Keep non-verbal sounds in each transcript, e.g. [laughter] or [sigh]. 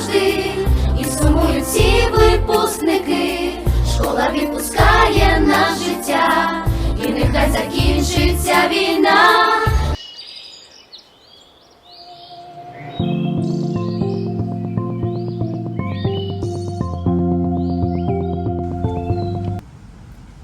завжди, і сумують всі випускники. Школа відпускає на життя, і нехай закінчиться війна.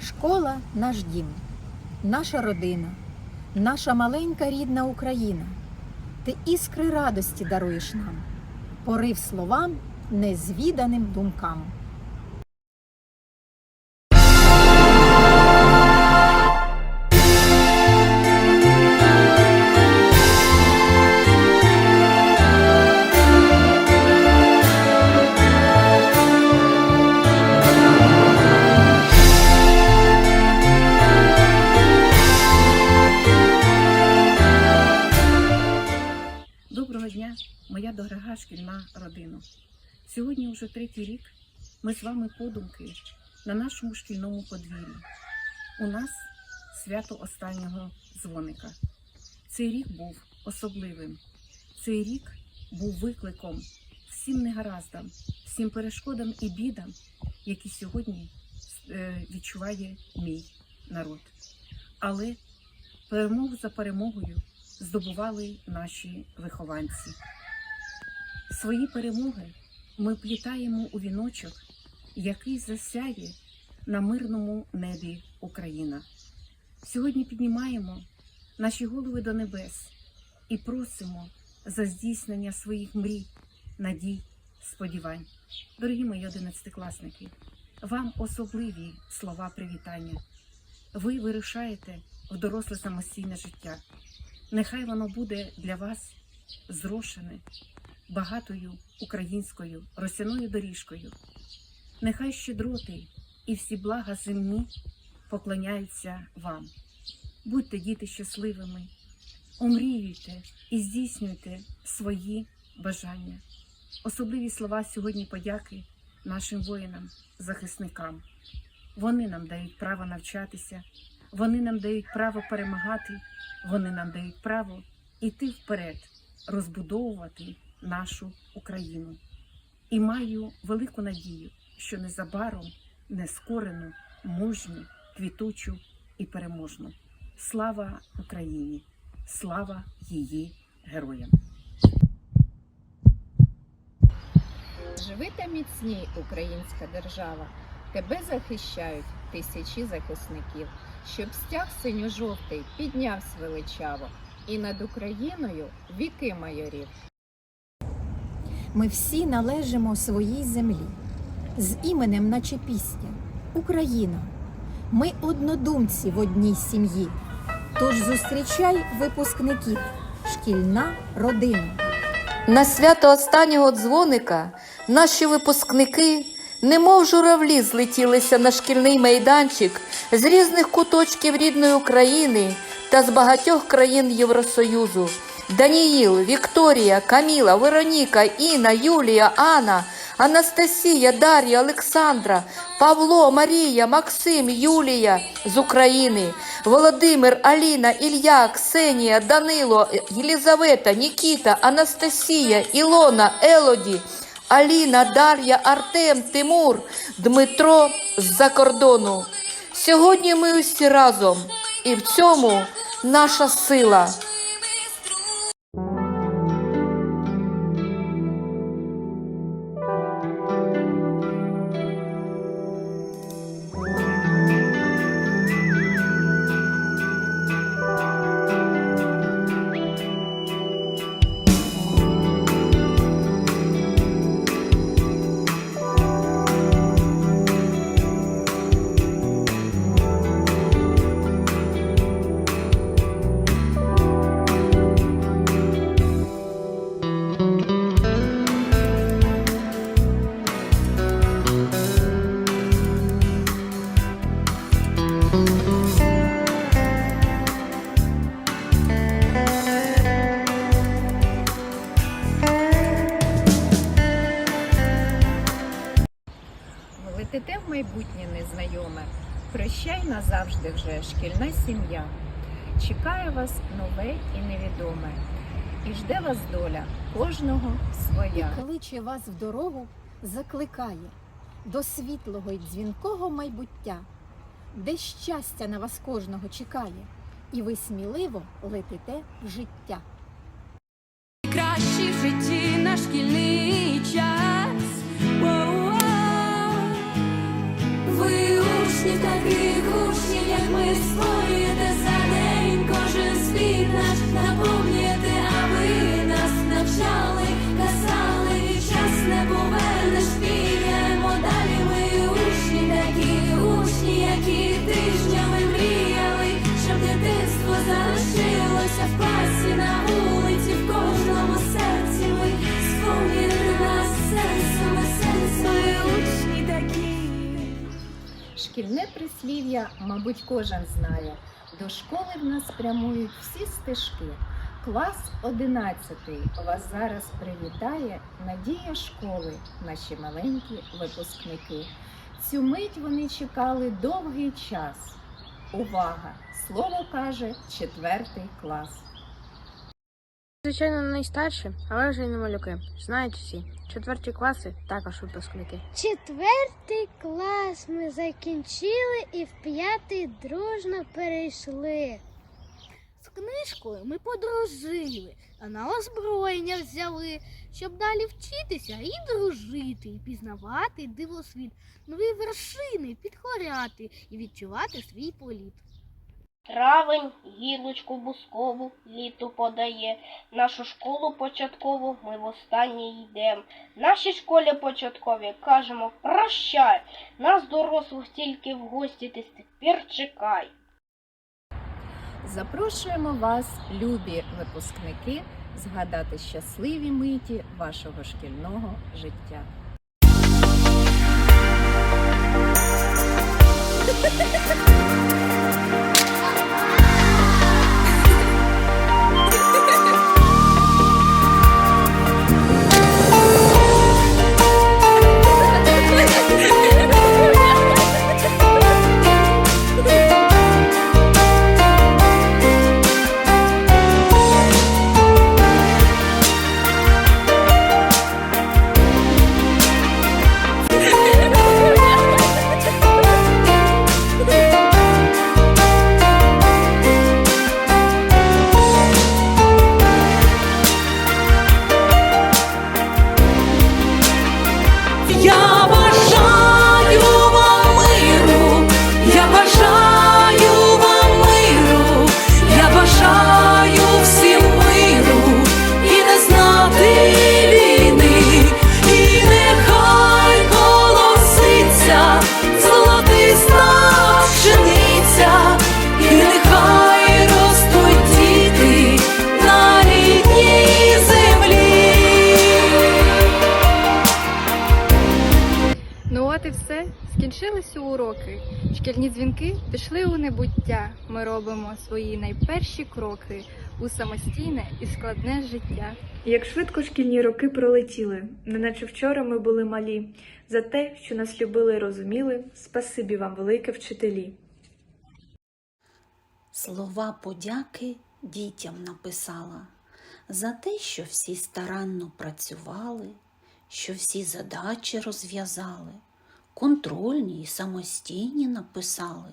Школа наш дім, наша родина, наша маленька рідна Україна. Ти іскри радості даруєш нам, порив словам, незвіданим думкам. Моя дорога шкільна родина. Сьогодні вже третій рік ми з вами подумки на нашому шкільному подвір'ї. У нас свято останнього дзвоника. Цей рік був особливим. Цей рік був викликом всім негараздам, всім перешкодам і бідам, які сьогодні е, відчуває мій народ. Але перемогу за перемогою здобували наші вихованці. Свої перемоги ми плітаємо у віночок, який засяє на мирному небі Україна. Сьогодні піднімаємо наші голови до небес і просимо за здійснення своїх мрій, надій, сподівань. Дорогі мої одинадцятикласники, вам особливі слова привітання. Ви вирушаєте в доросле самостійне життя. Нехай воно буде для вас зрошене багатою українською росяною доріжкою. Нехай щедроти і всі блага земні поклоняються вам. Будьте діти щасливими, омріюйте і здійснюйте свої бажання. Особливі слова сьогодні подяки нашим воїнам, захисникам. Вони нам дають право навчатися, вони нам дають право перемагати, вони нам дають право йти вперед, розбудовувати нашу Україну. І маю велику надію, що незабаром нескорену, мужню, квітучу і переможну. Слава Україні! Слава її героям! Живи та міцній, українська держава. Тебе захищають тисячі захисників, щоб стяг синьо-жовтий піднявся величаво, і над Україною віки майорів. Ми всі належимо своїй землі, з іменем, наче пісня Україна. Ми однодумці в одній сім'ї. Тож зустрічай випускників, шкільна родина. На свято останнього дзвоника наші випускники, немов журавлі, злетілися на шкільний майданчик з різних куточків рідної України та з багатьох країн Євросоюзу. Даніїл, Вікторія, Каміла, Вероніка, Інна, Юлія, Анна, Анастасія, Дар'я, Олександра, Павло, Марія, Максим, Юлія з України, Володимир, Аліна, Ілля, Ксенія, Данило, Єлізавета, Нікіта, Анастасія, Ілона, Елоді, Аліна, Дар'я, Артем, Тимур, Дмитро з-за кордону. Сьогодні ми усі разом, і в цьому наша сила. Майбутнє незнайоме. Прощай назавжди вже шкільна сім'я. Чекає вас нове і невідоме. і жде вас доля, кожного своя. кличе вас в дорогу, закликає до світлого й дзвінкого майбуття, де щастя на вас кожного чекає, і ви сміливо летите в життя. Кращий в житті наш шкільний час. Ви учні таких учнів, як ми створюєте за день кожен світ наш наповнюєте, а ви нас навчали, казали, і час не повернеш, підемо далі. Ми учні такі учні, які тижнями мріяли, щоб дитинство залишилося в класі на Шкільне прислів'я, мабуть, кожен знає. До школи в нас прямують всі стежки. Клас 11 вас зараз привітає надія школи, наші маленькі випускники. Цю мить вони чекали довгий час. Увага! Слово каже четвертий клас. Звичайно, найстарші, але вже й не малюки. Знають всі. Четверті класи також випускники. Четвертий клас ми закінчили і в п'ятий дружно перейшли. З книжкою ми подружили, а на озброєння взяли, щоб далі вчитися і дружити, і пізнавати дивосвіт, нові вершини підкоряти і відчувати свій політ. Травень гілочку бускову літу подає. Нашу школу початкову ми востаннє йдем. Нашій школі початкові кажемо прощай. Нас дорослих тільки в гості ти тепер чекай. Запрошуємо вас, любі випускники, згадати щасливі миті вашого шкільного життя. Я [laughs] Дзвінки пішли у небуття. Ми робимо свої найперші кроки у самостійне і складне життя. Як швидко шкільні роки пролетіли, неначе вчора ми були малі. За те, що нас любили і розуміли, спасибі вам велике вчителі. Слова подяки дітям написала за те, що всі старанно працювали, що всі задачі розв'язали, контрольні й самостійні написали,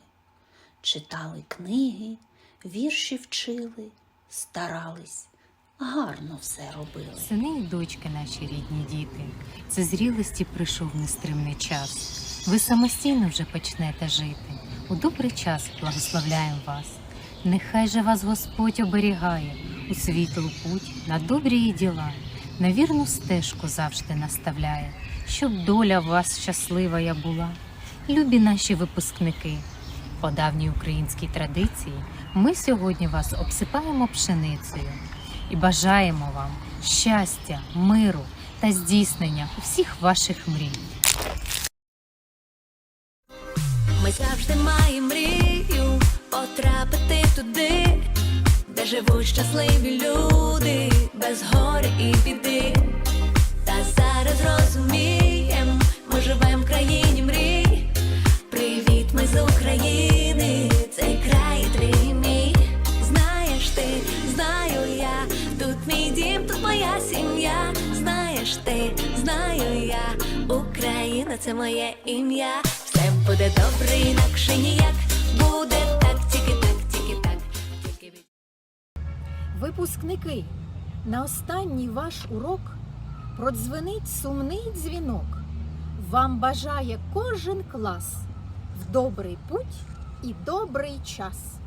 читали книги, вірші вчили, старались, гарно все робили. Сини і дочки наші рідні діти, це зрілості прийшов нестримний час. Ви самостійно вже почнете жити. У добрий час благословляємо вас. Нехай же вас Господь оберігає у світлу путь на добрі діла, на вірну стежку завжди наставляє, щоб доля вас щаслива я була. Любі наші випускники, по давній українській традиції ми сьогодні вас обсипаємо пшеницею і бажаємо вам щастя, миру та здійснення всіх ваших мрій. Ми завжди маємо мрію потрапити туди, де живуть щасливі люди, без горя і біди. Та зараз розумієм, живем в країні мрій. Привіт, ми з України, цей край твій мій. Знаєш ти, знаю я, тут мій дім. тут моя сім'я. знаєш ти, знаю я, Україна це моє ім'я. Все буде добре, інакше ніяк. Буде так, тільки так, тільки так, тільки. Випускники, на останній ваш урок продзвенить сумний дзвінок. Вам бажає кожен клас в добрий путь і добрий час.